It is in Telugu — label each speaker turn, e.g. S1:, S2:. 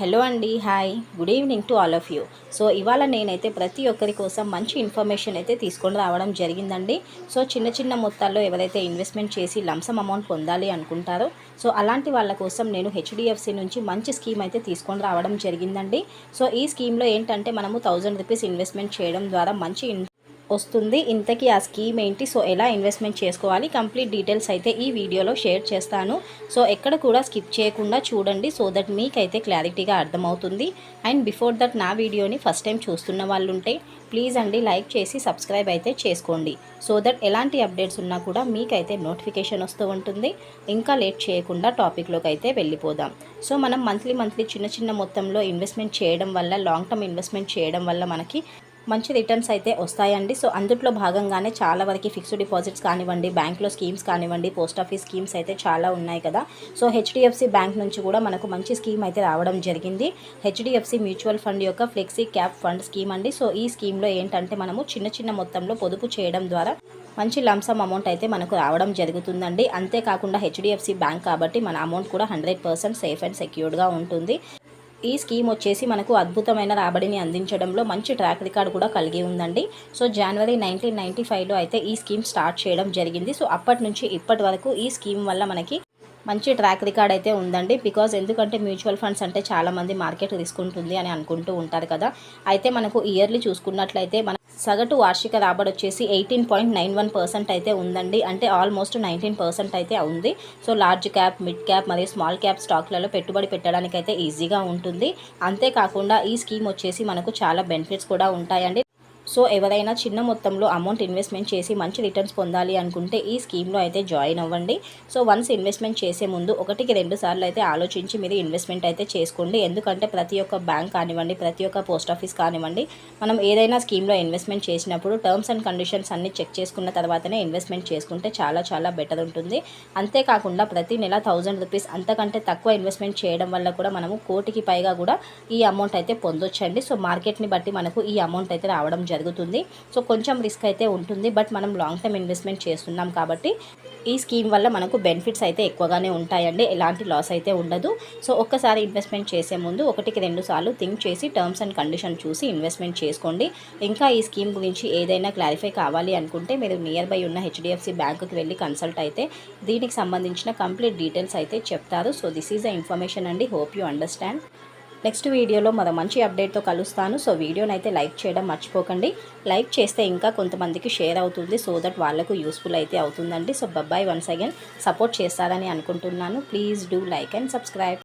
S1: హలో అండి hi. Good evening to all of you. So ఇవాళ నేనైతే ప్రతి ఒక్కరి కోసం మంచి ఇన్ఫర్మేషన్ అయితే తీసుకొని రావడం జరిగిందండి. సో చిన్న చిన్న మొత్తాల్లో ఎవరైతే ఇన్వెస్ట్మెంట్ చేసి లంసమ్ అమౌంట్ పొందాలి అనుకుంటారో సో అలాంటి వాళ్ళ కోసం నేను హెచ్డిఎఫ్సి నుంచి మంచి స్కీమ్ అయితే తీసుకొని రావడం జరిగిందండి. సో ఈ స్కీమ్లో ఏంటంటే మనము థౌజండ్ రూపీస్ ఇన్వెస్ట్మెంట్ చేయడం ద్వారా మంచి వస్తుంది. ఇంతకీ ఆ స్కీమ్ ఏంటి? సో ఎలా ఇన్వెస్ట్మెంట్ చేసుకోవాలి? కంప్లీట్ డీటెయిల్స్ అయితే ఈ వీడియోలో షేర్ చేస్తాను. సో ఎక్కడ కూడా స్కిప్ చేయకుండా చూడండి. సో దట్ మీకైతే క్లారిటీగా అర్థమవుతుంది. అండ్ బిఫోర్ దట్ నా వీడియోని ఫస్ట్ టైం చూస్తున్న వాళ్ళు ఉంటే ప్లీజ్ అండి లైక్ చేసి సబ్స్క్రైబ్ అయితే చేసుకోండి. సో దట్ ఎలాంటి అప్డేట్స్ ఉన్నా కూడా మీకైతే నోటిఫికేషన్ వస్తూ ఉంటుంది. ఇంకా లేట్ చేయకుండా టాపిక్లోకి అయితే వెళ్ళిపోదాం. సో మనం మంత్లీ మంత్లీ చిన్న చిన్న మొత్తంలో ఇన్వెస్ట్మెంట్ చేయడం వల్ల లాంగ్ టర్మ్ ఇన్వెస్ట్మెంట్ చేయడం వల్ల మనకి మంచి రిటర్న్స్ అయితే వస్తాయండి. సో అందుట్లో భాగంగానే చాలా వరకు ఫిక్స్డ్ డిపాజిట్స్ కానివ్వండి బ్యాంక్లో స్కీమ్స్ కానివ్వండి పోస్ట్ ఆఫీస్ స్కీమ్స్ అయితే చాలా ఉన్నాయి కదా. సో హెచ్డిఎఫ్సి బ్యాంక్ నుంచి కూడా మనకు మంచి స్కీమ్ అయితే రావడం జరిగింది. హెచ్డిఎఫ్సి మ్యూచువల్ ఫండ్ యొక్క ఫ్లెక్సీ క్యాప్ ఫండ్ స్కీమ్ అండి. సో ఈ స్కీమ్లో ఏంటంటే మనము చిన్న చిన్న మొత్తంలో పొదుపు చేయడం ద్వారా మంచి లంసమ్ అమౌంట్ అయితే మనకు రావడం జరుగుతుందండి. అంతేకాకుండా హెచ్డిఎఫ్సి బ్యాంక్ కాబట్టి మన అమౌంట్ కూడా హండ్రెడ్ పర్సెంట్ సేఫ్ అండ్ సెక్యూర్డ్గా ఉంటుంది. ఈ స్కీమ్ వచ్చేసి మనకు అద్భుతమైన రాబడిని అందించడంలో మంచి ట్రాక్ రికార్డ్ కూడా కలిగి ఉందండి. సో జనవరి నైన్టీన్ నైంటీ ఫైవ్లో అయితే ఈ స్కీమ్ స్టార్ట్ చేయడం జరిగింది. సో అప్పటి నుంచి ఇప్పటి వరకు ఈ స్కీమ్ వల్ల మనకి మంచి ట్రాక్ రికార్డ్ అయితే ఉందండి. బికాజ్ ఎందుకంటే మ్యూచువల్ ఫండ్స్ అంటే చాలామంది మార్కెట్ తీసుకుంటుంది అని అనుకుంటూ ఉంటారు కదా. అయితే మనకు ఇయర్లీ చూసుకున్నట్లయితే మన సగటు వార్షిక రాబడి వచ్చేసి eighteen point nine one percent అయితే ఉందండి. అంటే ఆల్మోస్ట్ నైన్టీన్ పర్సెంట్ అయితే ఉంది. So large cap mid cap మరియు స్మాల్ క్యాప్ స్టాక్లలో పెట్టుబడి పెట్టడానికి అయితే ఈజీగా ఉంటుంది. అంతేకాకుండా ఈ స్కీమ్ వచ్చేసి మనకు చాలా బెనిఫిట్స్ కూడా ఉంటాయండి. సో ఎవరైనా చిన్న మొత్తంలో అమౌంట్ ఇన్వెస్ట్మెంట్ చేసి మంచి రిటర్న్స్ పొందాలి అనుకుంటే ఈ స్కీమ్లో అయితే జాయిన్ అవ్వండి. సో వన్స్ ఇన్వెస్ట్మెంట్ చేసే ముందు ఒకటికి రెండు సార్లు అయితే ఆలోచించి మీరు ఇన్వెస్ట్మెంట్ అయితే చేసుకోండి. ఎందుకంటే ప్రతి ఒక్క బ్యాంక్ కానివ్వండి ప్రతి ఒక్క పోస్ట్ ఆఫీస్ కానివ్వండి మనం ఏదైనా స్కీమ్లో ఇన్వెస్ట్మెంట్ చేసినప్పుడు టర్మ్స్ అండ్ కండిషన్స్ అన్ని చెక్ చేసుకున్న తర్వాతనే ఇన్వెస్ట్మెంట్ చేసుకుంటే చాలా చాలా బెటర్ ఉంటుంది. అంతేకాకుండా ప్రతి నెల థౌజండ్ రూపీస్ అంతకంటే తక్కువ ఇన్వెస్ట్మెంట్ చేయడం వల్ల కూడా మనము కోటికి పైగా కూడా ఈ అమౌంట్ అయితే పొందొచ్చండి. సో మార్కెట్ని బట్టి మనకు ఈ అమౌంట్ అయితే రావడం జరుగుతుంది. జరుగుతుంది. సో కొంచెం రిస్క్ అయితే ఉంటుంది. బట్ మనం లాంగ్ టర్మ్ ఇన్వెస్ట్మెంట్ చేస్తున్నాం కాబట్టి ఈ స్కీమ్ వల్ల మనకు బెనిఫిట్స్ అయితే ఎక్కువగానే ఉంటాయండి. ఎలాంటి లాస్ అయితే ఉండదు. సో ఒక్కసారి ఇన్వెస్ట్మెంట్ చేసే ముందు ఒకటికి రెండు సార్లు థింక్ చేసి టర్మ్స్ అండ్ కండిషన్ చూసి ఇన్వెస్ట్మెంట్ చేసుకోండి. ఇంకా ఈ స్కీమ్ గురించి ఏదైనా క్లారిఫై కావాలి అనుకుంటే మీరు నియర్ బై ఉన్న హెచ్డిఎఫ్సి బ్యాంకుకి వెళ్ళి కన్సల్ట్ అయితే దీనికి సంబంధించిన కంప్లీట్ డీటెయిల్స్ అయితే చెప్తారు. So this is the information అండి. హోప్ యూ అండర్స్టాండ్ నెక్స్ట్ వీడియోలో మరో మంచి అప్డేట్తో కలుస్తాను. సో వీడియోని అయితే లైక్ చేయడం మర్చిపోకండి. లైక్ చేస్తే ఇంకా కొంతమందికి షేర్ అవుతుంది. సో దట్ వాళ్ళకు యూస్ఫుల్ అయితే అవుతుందండి. సో బబ్బాయి వన్స్ అగైన్ సపోర్ట్ చేస్తారని అనుకుంటున్నాను. Please do like and subscribe.